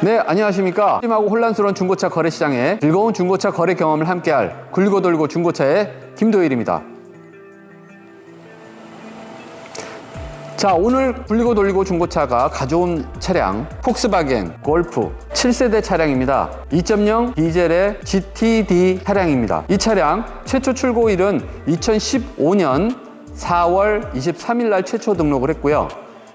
네, 안녕하십니까. 심하고 혼란스러운 중고차 거래 시장에 즐거운 중고차 거래 경험을 함께할 굴고 돌고 중고차의 김도일입니다. 자, 오늘 굴리고 돌리고 중고차가 가져온 차량 폭스바겐 골프 7세대 차량입니다. 2.0 디젤의 GTD 차량입니다. 이 차량 최초 출고일은 2015년 4월 23일 날 최초 등록을 했고요.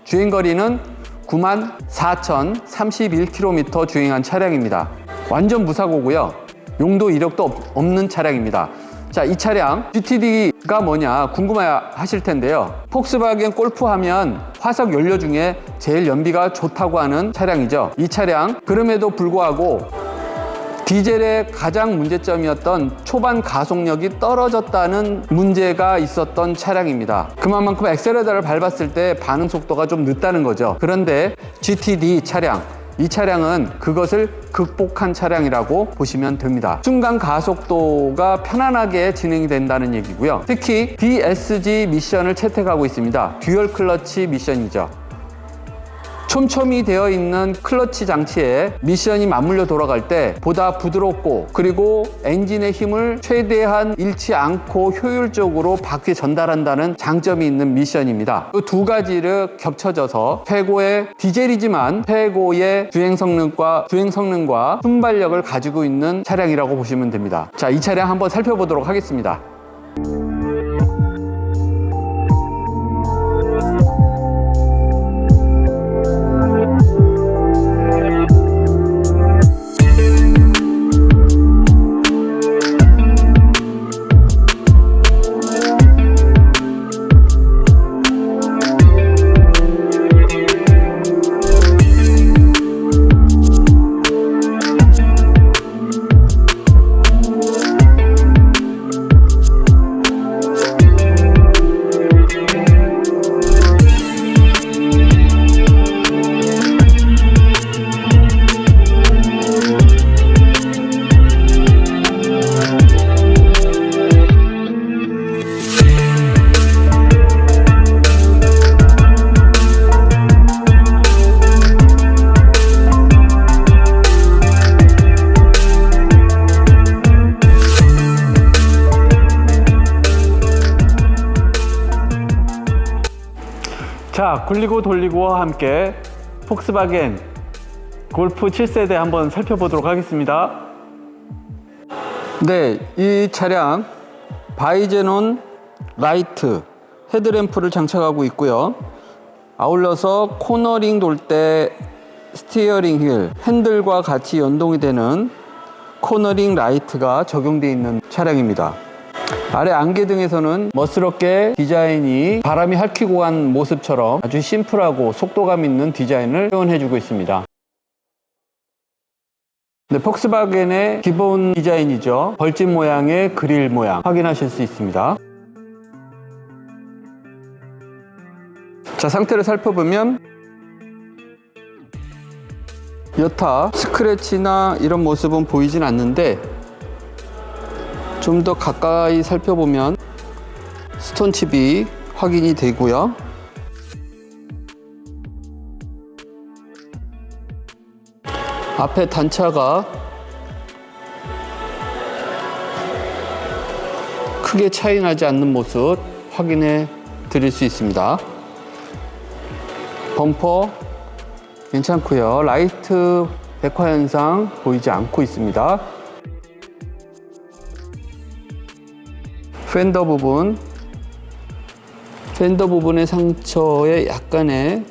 주행 거리는 9만 4,031km 주행한 차량입니다. 완전 무사고고요. 용도 이력도 없- 없는 차량입니다. 자, 이 차량 GTD가 뭐냐 궁금하실 텐데요. 폭스바겐 골프 하면 화석 연료 중에 제일 연비가 좋다고 하는 차량이죠. 이 차량 그럼에도 불구하고 디젤의 가장 문제점이었던 초반 가속력이 떨어졌다는 문제가 있었던 차량입니다. 그만큼 엑셀레터를 밟았을 때 반응 속도가 좀 늦다는 거죠. 그런데 GTD 차량, 이 차량은 그것을 극복한 차량이라고 보시면 됩니다. 순간 가속도가 편안하게 진행이 된다는 얘기고요. 특히 DSG 미션을 채택하고 있습니다. 듀얼 클러치 미션이죠. 촘촘히 되어 있는 클러치 장치에 미션이 맞물려 돌아갈 때 보다 부드럽고 그리고 엔진의 힘을 최대한 잃지 않고 효율적으로 바퀴에 전달한다는 장점이 있는 미션입니다. 이두 가지를 겹쳐져서 최고의 디젤이지만 최고의 주행 성능과 주행 성능과 순발력을 가지고 있는 차량이라고 보시면 됩니다. 자, 이 차량 한번 살펴보도록 하겠습니다. 자, 굴리고 돌리고와 함께 폭스바겐 골프 7세대 한번 살펴보도록 하겠습니다. 네, 이 차량 바이제논 라이트 헤드램프를 장착하고 있고요. 아울러서 코너링 돌 때 스티어링 휠, 핸들과 같이 연동이 되는 코너링 라이트가 적용되어 있는 차량입니다. 아래 안개 등에서는 멋스럽게 디자인이 바람이 핥히고 간 모습처럼 아주 심플하고 속도감 있는 디자인을 표현해주고 있습니다. 네, 폭스바겐의 기본 디자인이죠. 벌집 모양의 그릴 모양 확인하실 수 있습니다. 자, 상태를 살펴보면 여타 스크래치나 이런 모습은 보이진 않는데 좀 더 가까이 살펴보면 스톤칩이 확인이 되고요. 앞에 단차가 크게 차이 나지 않는 모습 확인해 드릴 수 있습니다. 범퍼 괜찮고요. 라이트 백화 현상 보이지 않고 있습니다. 팬더 부분 팬더 부분의 상처에 약간의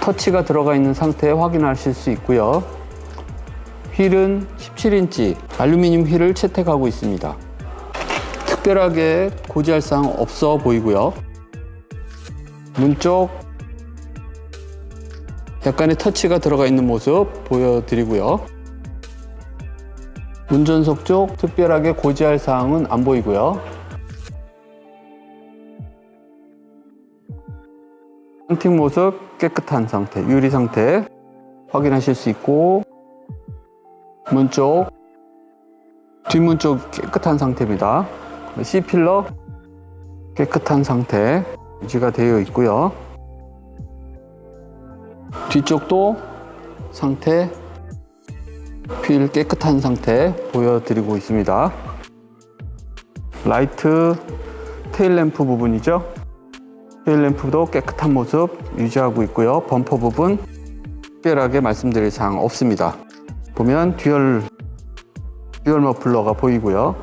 터치가 들어가 있는 상태 확인하실 수 있고요. 휠은 17인치 알루미늄 휠을 채택하고 있습니다. 특별하게 고지할 사항 없어 보이고요. 문쪽 약간의 터치가 들어가 있는 모습 보여드리고요. 운전석 쪽 특별하게 고지할 사항은 안 보이고요. 썬팅 모습 깨끗한 상태, 유리 상태 확인하실 수 있고 문 쪽, 뒷문 쪽 깨끗한 상태입니다. C필러 깨끗한 상태 유지가 되어 있고요. 뒤쪽도 상태 휠 깨끗한 상태 보여드리고 있습니다. 라이트 테일 램프 부분이죠. 테일 램프도 깨끗한 모습 유지하고 있고요. 범퍼 부분 특별하게 말씀드릴 사항 없습니다. 보면 듀얼 듀얼 머플러가 보이고요.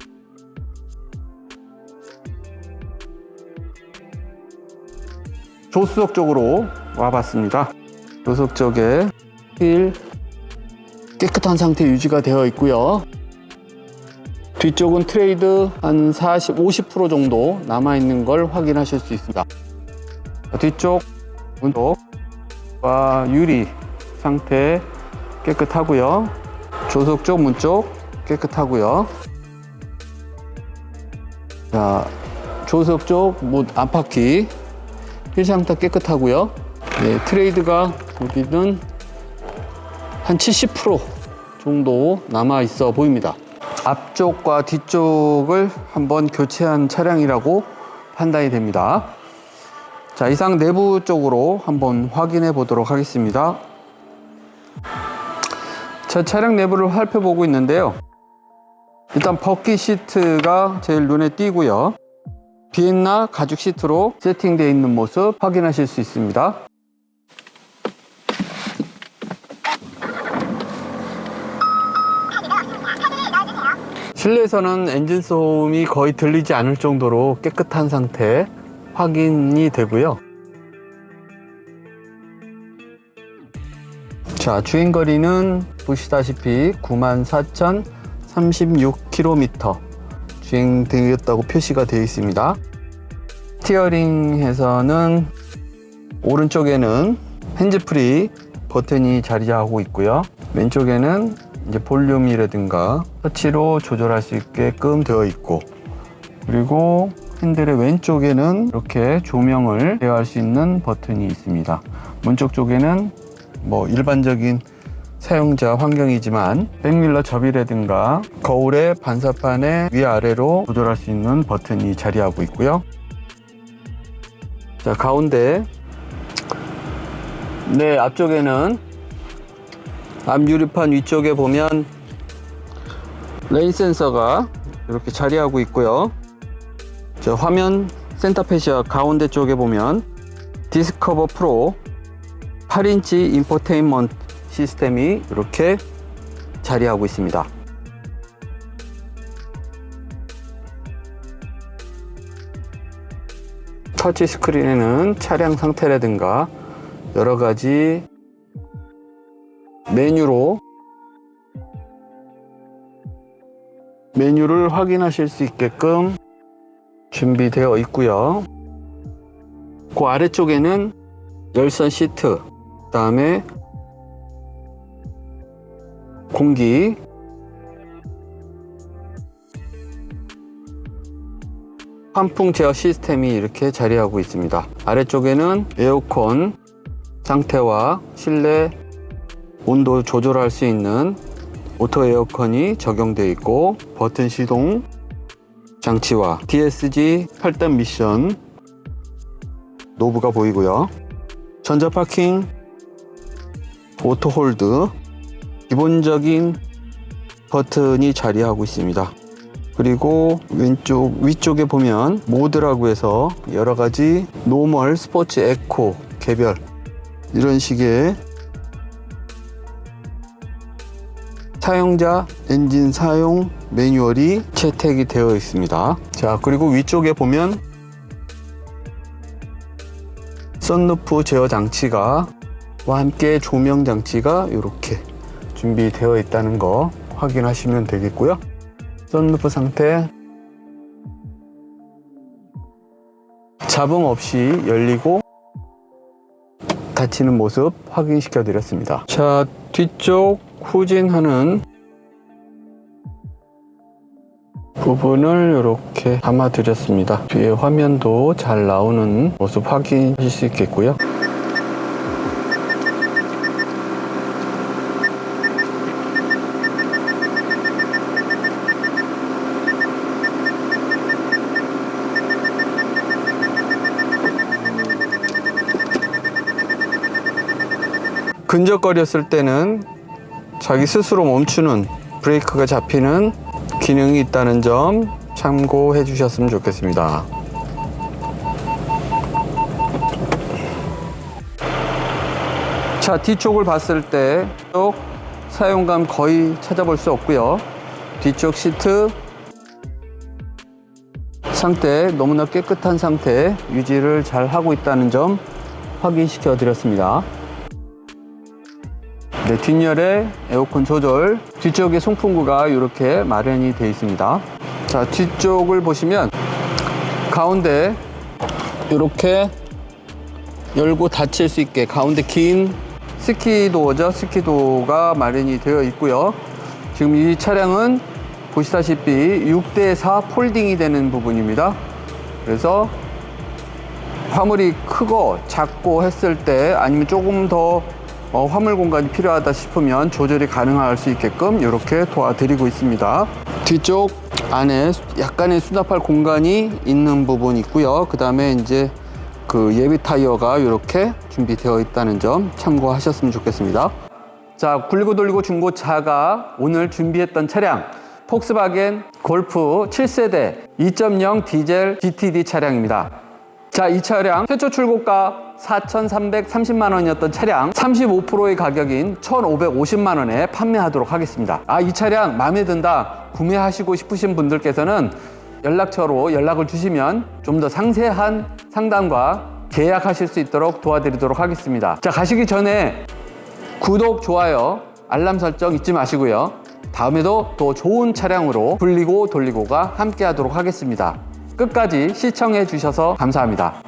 조수석 쪽으로 와봤습니다. 조수석 쪽에 휠 깨끗한 상태 유지가 되어 있고요. 뒤쪽은 트레이드 한 40, 50% 정도 남아있는 걸 확인하실 수 있습니다. 뒤쪽 문쪽과 유리 상태 깨끗하고요. 조석 쪽 문 쪽 깨끗하고요. 자, 조석 쪽문 안팎이 휠 상태 깨끗하고요. 네, 트레이드가 여기는 한 70% 정도 남아 있어 보입니다. 앞쪽과 뒤쪽을 한번 교체한 차량이라고 판단이 됩니다. 자, 이상 내부 쪽으로 한번 확인해 보도록 하겠습니다. 자, 차량 내부를 살펴보고 있는데요. 일단 버킷 시트가 제일 눈에 띄고요. 비엔나 가죽 시트로 세팅되어 있는 모습 확인하실 수 있습니다. 실내에서는 엔진 소음이 거의 들리지 않을 정도로 깨끗한 상태 확인이 되고요. 자, 주행거리는 보시다시피 94,036km 주행되었다고 표시가 되어 있습니다. 스티어링에서는 오른쪽에는 핸즈프리 버튼이 자리하고 있고요. 왼쪽에는 이제 볼륨이라든가 터치로 조절할 수 있게끔 되어 있고 그리고 핸들의 왼쪽에는 이렇게 조명을 제어할 수 있는 버튼이 있습니다. 문쪽 쪽에는 뭐 일반적인 사용자 환경이지만 백밀러 접이라든가 거울의 반사판의 위아래로 조절할 수 있는 버튼이 자리하고 있고요. 자 가운데 네 앞쪽에는 앞 유리판 위쪽에 보면 레인 센서가 이렇게 자리하고 있고요. 저 화면 센터페시아 가운데 쪽에 보면 디스커버 프로 8인치 인포테인먼트 시스템이 이렇게 자리하고 있습니다. 터치 스크린에는 차량 상태라든가 여러 가지 메뉴로 메뉴를 확인하실 수 있게끔 준비되어 있고요. 그 아래쪽에는 열선 시트, 그 다음에 공기, 환풍 제어 시스템이 이렇게 자리하고 있습니다. 아래쪽에는 에어컨 상태와 실내 온도 조절할 수 있는 오토 에어컨이 적용되어 있고 버튼 시동 장치와 DSG 8단 미션 노브가 보이고요. 전자 파킹 오토 홀드 기본적인 버튼이 자리하고 있습니다. 그리고 왼쪽 위쪽에 보면 모드라고 해서 여러 가지 노멀, 스포츠, 에코 개별 이런 식의 사용자 엔진 사용 매뉴얼이 채택이 되어 있습니다. 자, 그리고 위쪽에 보면 썬루프 제어 장치가 와 함께 조명 장치가 이렇게 준비되어 있다는 거 확인하시면 되겠고요. 썬루프 상태 잡음 없이 열리고 닫히는 모습 확인시켜 드렸습니다. 자, 뒤쪽 후진하는 부분을 이렇게 담아 드렸습니다. 뒤에 화면도 잘 나오는 모습 확인하실 수 있겠고요. 근적거렸을 때는 자기 스스로 멈추는 브레이크가 잡히는 기능이 있다는 점 참고해 주셨으면 좋겠습니다. 자, 뒤쪽을 봤을 때 쪽 사용감 거의 찾아볼 수 없고요. 뒤쪽 시트 상태 너무나 깨끗한 상태 유지를 잘 하고 있다는 점 확인시켜 드렸습니다. 네, 뒷열에 에어컨 조절, 뒤쪽에 송풍구가 이렇게 마련이 되어 있습니다. 자, 뒤쪽을 보시면 가운데 이렇게 열고 닫힐 수 있게 가운데 긴 스키도어죠. 스키도어가 마련이 되어 있고요. 지금 이 차량은 보시다시피 6대4 폴딩이 되는 부분입니다. 그래서 화물이 크고 작고 했을 때 아니면 조금 더 어, 화물 공간이 필요하다 싶으면 조절이 가능할 수 있게끔 이렇게 도와드리고 있습니다. 뒤쪽 안에 약간의 수납할 공간이 있는 부분이 있고요. 그 다음에 이제 그 예비 타이어가 이렇게 준비되어 있다는 점 참고하셨으면 좋겠습니다. 자, 굴리고 돌리고 중고차가 오늘 준비했던 차량 폭스바겐 골프 7세대 2.0 디젤 GTD 차량입니다. 자, 이 차량 최초 출고가 4,330만 원이었던 차량 35%의 가격인 1,550만 원에 판매하도록 하겠습니다. 아, 이 차량 마음에 든다 구매하시고 싶으신 분들께서는 연락처로 연락을 주시면 좀 더 상세한 상담과 계약하실 수 있도록 도와드리도록 하겠습니다. 자, 가시기 전에 구독, 좋아요, 알람 설정 잊지 마시고요. 다음에도 더 좋은 차량으로 굴리고 돌리고가 함께 하도록 하겠습니다. 끝까지 시청해 주셔서 감사합니다.